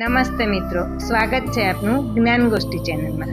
નમસ્તે મિત્રો, સ્વાગત છે આપનું જ્ઞાન ગોષ્ઠી ચેનલમાં.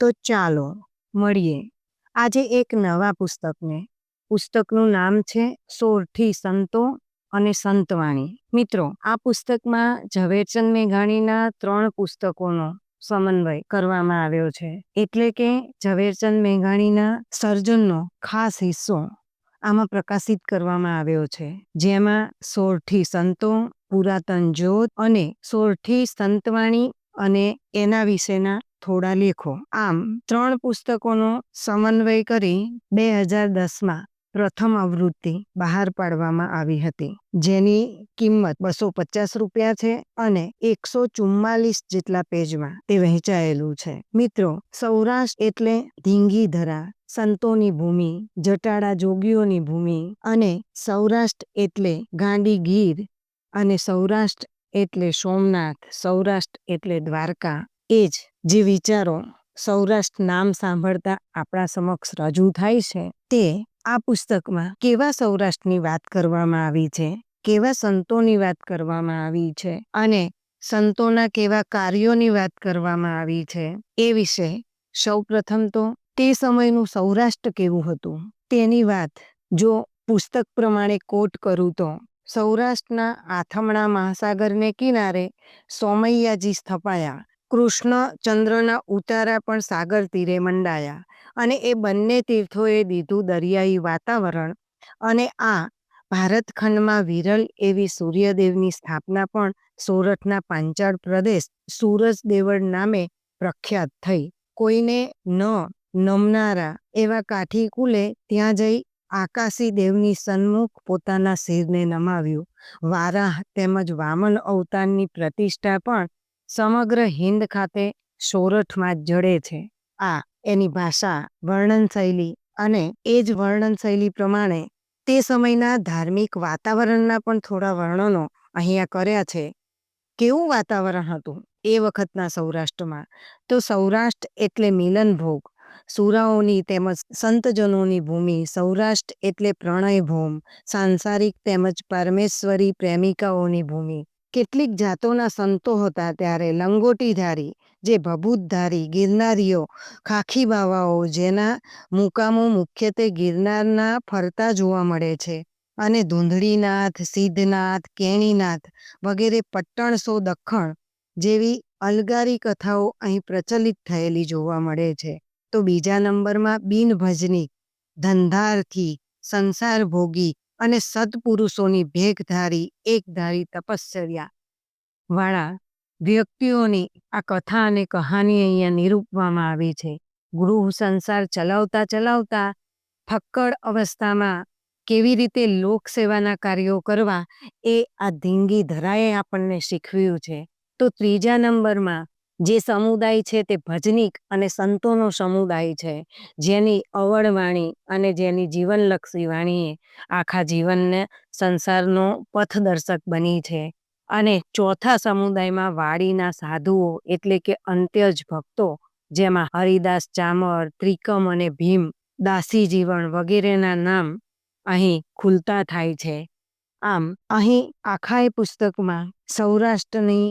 તો ચાલો, મળીએ. આજે એક નવા પુસ્તકને. પુસ્તકનું નામ છે સોરઠી સંતો અને સંતવાણી. મિત્રો, આ પુસ્તકમાં ઝવેરચંદ મેઘાણીના ત્રણ પુસ્તકોનો સમન્વય કરવામાં આવ્યો છે. એટલે કે ઝવેરચંદ મેઘાણીના સર્જનનો ખાસ હિસ્સો. આમાં પ્રકાશિત કરવામાં આવ્યો છે, જેમાં સોરઠી સંતો, પુરાતન જ્યોત અને સોરઠી સંતવાણી અને એના વિશેના થોડા લેખો. આમ, ત્રણ પુસ્તકોનો સમન્વય કરી બે હજાર દસમાં પ્રથમ આવૃત્તિ બહાર પાડવામાં આવી હતી, જેની કિંમત બસો પચાસ રૂપિયા છે અને એકસો ચુમ્માલીસ જેટલા પેજમાં તે વહેંચાયેલું છે. મિત્રો, સૌરાષ્ટ્ર એટલે ધીંગી ધરા સંતોની ભૂમિ જટાડા જોગીઓની ભૂમિ અને સૌરાષ્ટ્ર એટલે ગાંડી ગીર અને સૌરાષ્ટ્ર એટલે સોમનાથ, સૌરાષ્ટ્ર એટલે દ્વારકા, એ જ જે વિચારો સૌરાષ્ટ્ર નામ સાંભળતા આપણા સમક્ષ રજૂ થાય છે તે આ પુસ્તકમાં કેવા સૌરાષ્ટ્રની વાત કરવામાં આવી છે, કેવા સંતોની વાત કરવામાં આવી છે અને સંતોના કેવા કાર્યોની વાત કરવામાં આવી છે એ વિશે સૌપ્રથમ તો તે સમયનું સૌરાષ્ટ્ર કેવું હતું? તેની વાત જો પુસ્તક પ્રમાણે કોટ કરું તો સૌરાષ્ટ્રના આથમણા મહાસાગરને કિનારે સોમૈયાજી સ્થપાયા કૃષ્ણ ચંદ્રના ઉતારા પણ સાગર તીરે મંડાયા અને એ બંને તીર્થોએ દીધું દરિયાઈ વાતાવરણ અને આ ભારતખંડમાં વિરલ એવી સૂર્યદેવની સ્થાપના પણ સોરઠના પાંચાળ પ્રદેશ સૂરજ દેવળ નામે પ્રખ્યાત થઈ. કોઈને ન નમનારા એવા કાઠી કુલે ત્યાં જઈ આકાશી દેવની સન્મુખ પોતાના શિરને નમાવ્યું. વારાહ તેમજ વામન અવતારની પ્રતિષ્ઠા પણ સમગ્ર હિન્દ ખાતે સોરઠમાં જડે છે. આ એની ભાષા વર્ણન શૈલી અને એ જ વર્ણન શૈલી પ્રમાણે તે સમયના ધાર્મિક વાતાવરણના પણ થોડા વર્ણનો અહીંયા કર્યા છે. કેવું વાતાવરણ હતું એ વખતના સૌરાષ્ટ્રમાં? તો સૌરાષ્ટ્ર એટલે મિલન ભોગ સુરાઓની તેમજ સંતજનોની ભૂમિ સૌરાષ્ટ્ર એટલે પ્રણય ભૂમ સાંસારિક તેમજ પરમેશ્વરી પ્રેમિકાઓની ભૂમિ. કેટલીક જાતોના સંતો હતા ત્યારે લંગોટીધારી, જે ભભૂતધારી, ગિરનારીઓ ખાખી બાવાઓ જેના મુકામો મુખ્યત્વે ગિરનારના ફરતા જોવા મળે છે અને ધૂંધળીનાથ, સિદ્ધનાથ, કેણીનાથ વગેરે પટ્ટણસો દખણ જેવી અલગારી કથાઓ અહીં પ્રચલિત થયેલી જોવા મળે છે. તો બીજા નંબરમાં બિનભજની, ધંધારથી સંસાર ભોગી અને સદપુરુષોની ભેગધારી, એકધારી તપશ્ચર્યા વાળા વ્યક્તિઓની આ કથા અને કહાની અહીંયા નિરૂપવામાં આવી છે. ગૃહ સંસાર ચલાવતા ચલાવતા ફક્કડ અવસ્થામાં કેવી રીતે લોકસેવાના કાર્યો કરવા એ આ ધીંગી ધરાએ આપણને શીખવ્યું છે. તો ત્રીજા નંબરમાં જે સમુદાય છે તે ભજનિક અને સંતોનો સમુદાય છે. જેની અવળવાણી અને જેની જીવનલક્ષી વાણીએ આખા જીવનને સંસારનો પથદર્શક બની છે. અને ચોથા સમુદાયમાં વાડીના સાધુઓ એટલે કે અંત્યજ ભક્તો, જેમાં હરિદાસ ચામર, ત્રિકમ અને ભીમ દાસી જીવન વગેરેના નામ અહીં ખુલતા થાય છે. આમ અહીં આખા એ પુસ્તકમાં સૌરાષ્ટ્રની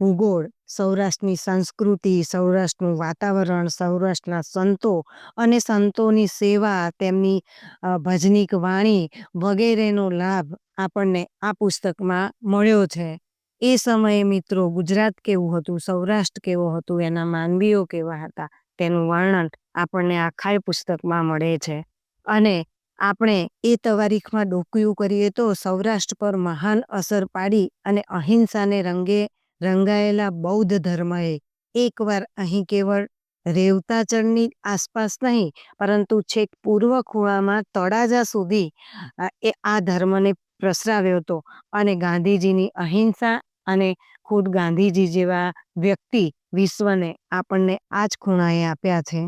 ભૂગોળ સૌરાષ્ટ્રની સંસ્કૃતિ, સૌરાષ્ટ્રનું વાતાવરણ, સૌરાષ્ટ્રના સંતો અને સંતોની સેવા, તેમની ભજનીક વાણી વગેરેનો લાભ આપણને આ પુસ્તકમાં મળ્યો છે. એ સમયે મિત્રો ગુજરાત કેવું હતું, સૌરાષ્ટ્ર કેવું હતું, એના માનવીઓ કેવા હતા, તેનું વર્ણન આપણને આખાય પુસ્તકમાં મળે છે. અને આપણે એ તવારીખમાં ડોકિયું કરીએ તો સૌરાષ્ટ્ર પર મહાન અસર પાડી અને અહિંસાને રંગે રંગાયેલા બૌદ્ધ ધર્મએ એકવાર અહીં કેવળ રેવતાચળની આસપાસ નહીં, પરંતુ છેક પૂર્વ ખૂણામાં તળાજા સુધી એ આ ધર્મને પ્રસરાવ્યો હતો. અને ગાંધીજીની અહિંસા અને ખુદ ગાંધીજી જેવા વ્યક્તિ વિશ્વને આપણને આ જ ખૂણાએ આપ્યા છે.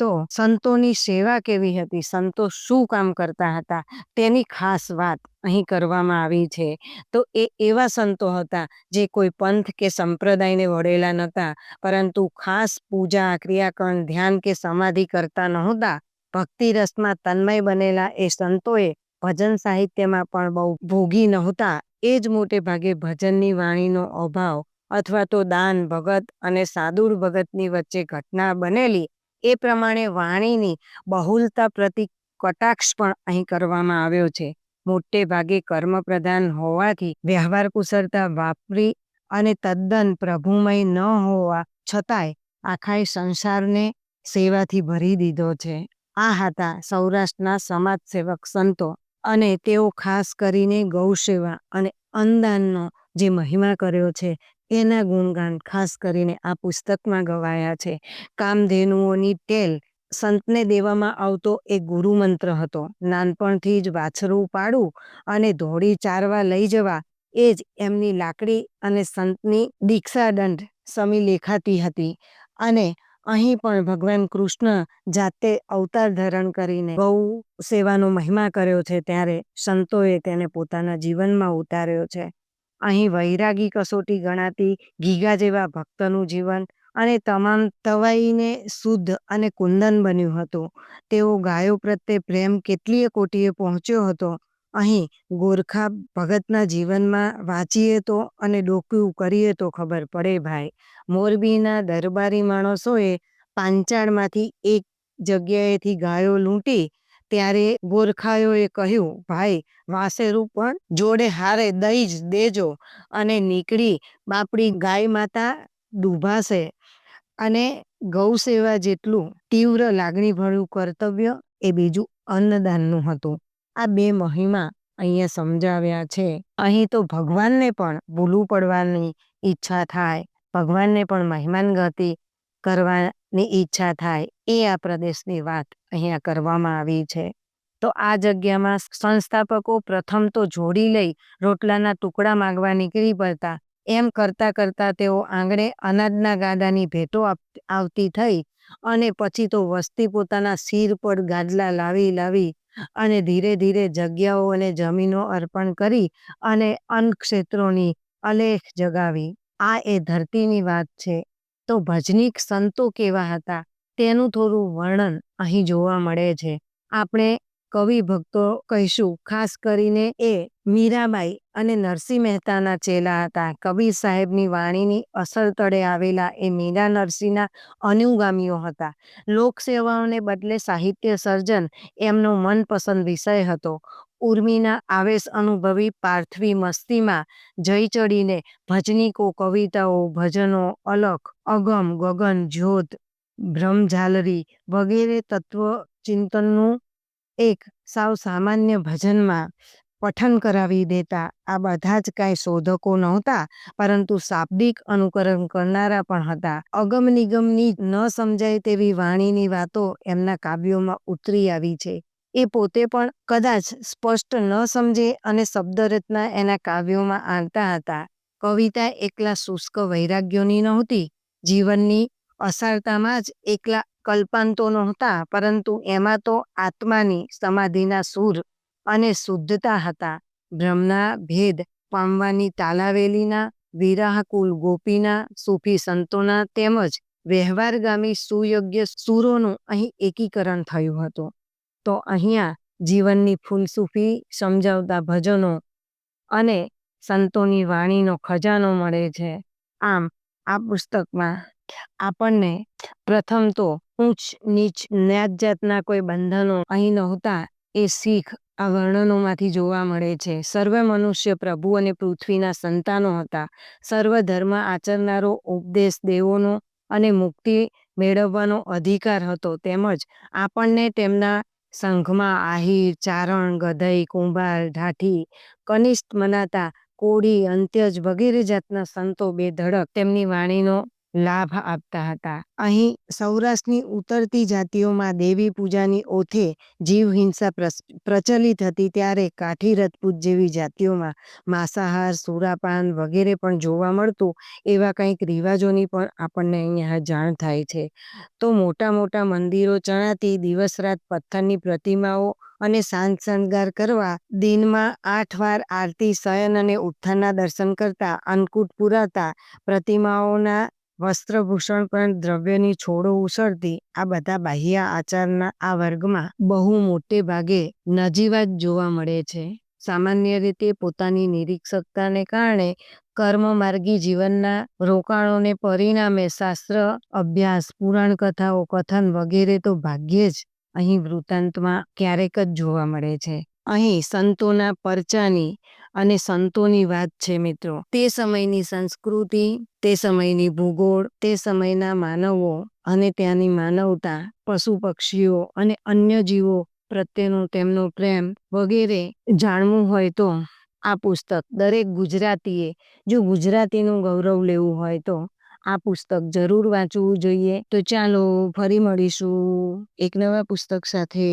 તો સંતોની સેવા કેવી હતી? સંતો શું કામ કરતા હતા? તેની ખાસ વાત અહીં કરવામાં આવી છે. તો એ એવા સંતો હતા જે કોઈ પંથ કે સંપ્રદાયને વળેલા નહોતા, પરંતુ ખાસ પૂજા, ક્રિયાકરણ, ધ્યાન કે સમાધિ કરતા નહોતા. ભક્તિ રસમાં તન્મય બનેલા એ સંતોએ ભજન સાહિત્યમાં પણ બહુ ભોગી નહોતા. એ જ મોટે ભાગે ભજનની વાણીનો અભાવ અથવા તો દાન, ભગત અને સાદુર ભગતની વચ્ચે ઘટના બનેલી એ પ્રમાણે વાણીની બહુલતા પ્રતિ કટાક્ષ પણ અહીં કરવામાં આવ્યો છે. મોટે ભાગે કર્મ પ્રધાન હોવાથી વ્યવહાર કુશળતા વાપરી અને તદ્દન પ્રભુમય ન હોવા છતાંય આખાય સંસારને સેવાથી ભરી દીધો છે. આ હતા સૌરાષ્ટ્રના સમાજ સેવક સંતો અને તેઓ ખાસ કરીને ગૌસેવા અને અન્નદાનનો જે મહિમા કર્યો છે એના ગુણગાન ખાસ કરીને આ પુસ્તકમાં ગવાયા છે. કામધેનુઓની ટેલ સંતને દેવામાં આવતો એક ગુરુ મંત્ર હતો. નાનપણથી જ વાછરું પાડવું અને ધોળી ચારવા લઈ જવા એ જ એમની લાકડી અને સંતની દીક્ષા દંડ સમી લેખાતી હતી. અને અહીં પણ ભગવાન કૃષ્ણ જાતે અવતાર ધારણ કરીને બહુ સેવાનો મહિમા કર્યો છે. ત્યારે સંતોએ તેને પોતાના જીવનમાં ઉતાર્યો છે. અહીં વૈરાગી કસોટી ગણાતી ગીગા જેવા ભક્તનું જીવન અને તમામ તવાઈને શુદ્ધ અને કુંદન બન્યું હતું. તેઓ ગાયો પ્રત્યે પ્રેમ કેટલીય કોટીએ પહોંચ્યો હતો. અહીં ગોરખા ભગતના જીવનમાં વાંચીએ તો અને ડોક્યું કરીએ તો ખબર પડે ભાઈ. મોરબીના દરબારી માણસોએ પાંચાળમાંથી એક જગ્યાએથી ગાયો લૂંટી ત્યારે ગોરખાઓએ કહ્યું, ભાઈ, વાસેરું પણ જોડે હારે દઈ જ દેજો અને નીકળી બાપડી ગાય માતા ડૂભાશે અને ગૌ સેવા જેટલું તીવ્ર લાગણીભર્યું કર્તવ્ય એ બીજું અન્નદાનનું હતું. આ બે મહિમા અહીંયા સમજાવ્યા છે. અહીં તો ભગવાનને પણ ભૂલું પડવાની ઈચ્છા થાય. ભગવાનને પણ મહેમાન ગતિ કરવાની ઈચ્છા થાય એ આ પ્રદેશની વાત અહીંયા કરવામાં આવી છે. તો આ જગ્યામાં સંસ્થાપકો પ્રથમ તો જોડી લઈ રોટલાના ટુકડા માંગવા નીકળી પડતા. એમ કરતા કરતા તેઓ આંગણે અનાજના ગાડાની ભેટો આવતી થઈ અને પછી તો વસ્તી પોતાના શિર પર ગાદલા લાવી લાવી અને ધીરે ધીરે જગ્યાઓ અને જમીનો અર્પણ કરી અને અન્ન ક્ષેત્રોની અલેખ જગાવી. આ એ ધરતીની વાત છે. તો ભજનીક સંતો કેવા હતા? તેનું થોડું વર્ણન અહીં જોવા મળે છે. આપણે કવિ ભક્તો કહીશું, ખાસ કરીને એ મીરાબાઈ અને નરસિંહ મહેતાના ચેલા હતા. કવિ સાહેબની વાણીની અસર તળે આવેલા એ મીરા નરસિંહના અનુગામીઓ હતા. લોકસેવાઓને બદલે સાહિત્ય સર્જન એમનો મનપસંદ વિષય હતો. ઉર્મિના આવેશ અનુભવી પાર્થવી મસ્તીમાં જઈ ચડીને ભજનીકો કવિતાઓ, ભજનો અલખ, અગમ, ગગન, જ્યોત બ્રહ્મઝાલરી વગેરે તત્વ ચિંતનનું એક સાવ સામાન્ય ભજનમાં પઠન કરાવી દેતા. આ બધા જ કાંઈ શોધકો નહોતા, પરંતુ શાબ્દિક અનુકરણ કરનારા પણ હતા. અગમ નિગમની ન સમજાય તેવી વાણીની વાતો એમના કાવ્યોમાં ઉતરી આવી છે. એ પોતે પણ કદાચ સ્પષ્ટ ન સમજે અને શબ્દરચના એના કાવ્યોમાં આણતા હતા. કવિતા એકલા શુષ્ક વૈરાગ્યોની નહોતી. જીવનની અસારતામાં જ એકલા કલ્પાંતો નહોતા, પરંતુ એમાં તો આત્માની સમાધિના સૂર અને શુદ્ધતા હતા. બ્રહ્મના ભેદ પામવાની તાલાવેલીના, વિરાહકુલ ગોપીના, સૂફી સંતોના તેમજ વ્યવહારગામી સુયોગ્ય સૂરોનું અહીં એકીકરણ થયું હતું. તો અહીંયા જીવનની ફૂલસૂફી સમજાવતા ભજનો અને સંતોની વાણીનો ખજાનો મળે છે. આમ, આ પુસ્તકમાં આપણને પ્રથમ તો ઊંચ, નીચ નાત જાતના કોઈ બંધનો અહીં નહોતા, એ શીખ આ વર્ણનોમાંથી જોવા મળે છે. સર્વ મનુષ્ય પ્રભુ અને પૃથ્વીના સંતાનો હતા. સર્વ ધર્મ આચરનારો ઉપદેશ દેવોનો અને મુક્તિ મેળવવાનો અધિકાર હતો. તેમજ આપણને તેમના સંઘમાં આહિર, ચારણ, ગધઈ, કુંભાર, ઢાઠી, કનિષ્ઠ મનાતા કોળી, અંત્યજ વગેરે જાતના સંતો બેધડક તેમની વાણીનો લાભ આપતા હતા. અહીં સૌરાષ્ટ્રની ઉતરતી જાતિઓમાં દેવી પૂજાની ઓથે જીવ હિંસા પ્રચલિત હતી ત્યારે કાઠી રજપૂત જેવી જાતિઓમાં માંસાહાર, સુરાપાન વગેરે પણ જોવા મળતું એવા કંઈક રિવાજોની પણ આપણને અહીંયા જાણ થાય છે. તો મોટા મોટા મંદિરો ચણાતી દિવસ રાત પથ્થરની પ્રતિમાઓ અને સાંજ શણગાર કરવા દિનમાં આઠ વાર આરતી, શયન અને ઉત્થાનના દર્શન કરતા અન્નકૂટ પુરાતા પ્રતિમાઓના વસ્ત્રભૂષણ પણ દ્રવ્યની છોડો ઉછળતી આ બધા બાહ્ય આચારના આ વર્ગમાં બહુ મોટે ભાગે નજીવા જ જોવા મળે છે. સામાન્ય રીતે પોતાની નિરીક્ષકતાને કારણે કર્મમાર્ગી જીવનના રોકાણોને પરિણામે શાસ્ત્ર, અભ્યાસ પુરાણ કથાઓ કથન વગેરે તો ભાગ્યે જ અહીં વૃત્તાંતમાં ક્યારેક જ જોવા મળે છે. અહીં સંતોના પરચાની અને સંતોની વાત છે મિત્રો. તે સમયની સંસ્કૃતિ, તે સમયની ભૂગોળ, તે સમયના માનવો અને ત્યાંની માનવતા પશુ પક્ષીઓ અને અન્ય જીવો પ્રત્યેનો તેમનો પ્રેમ વગેરે જાણવું હોય તો આ પુસ્તક દરેક ગુજરાતીએ, જો ગુજરાતીનું ગૌરવ લેવું હોય તો આ પુસ્તક જરૂર વાંચવું જોઈએ. તો ચાલો ફરી મળીશું એક નવા પુસ્તક સાથે.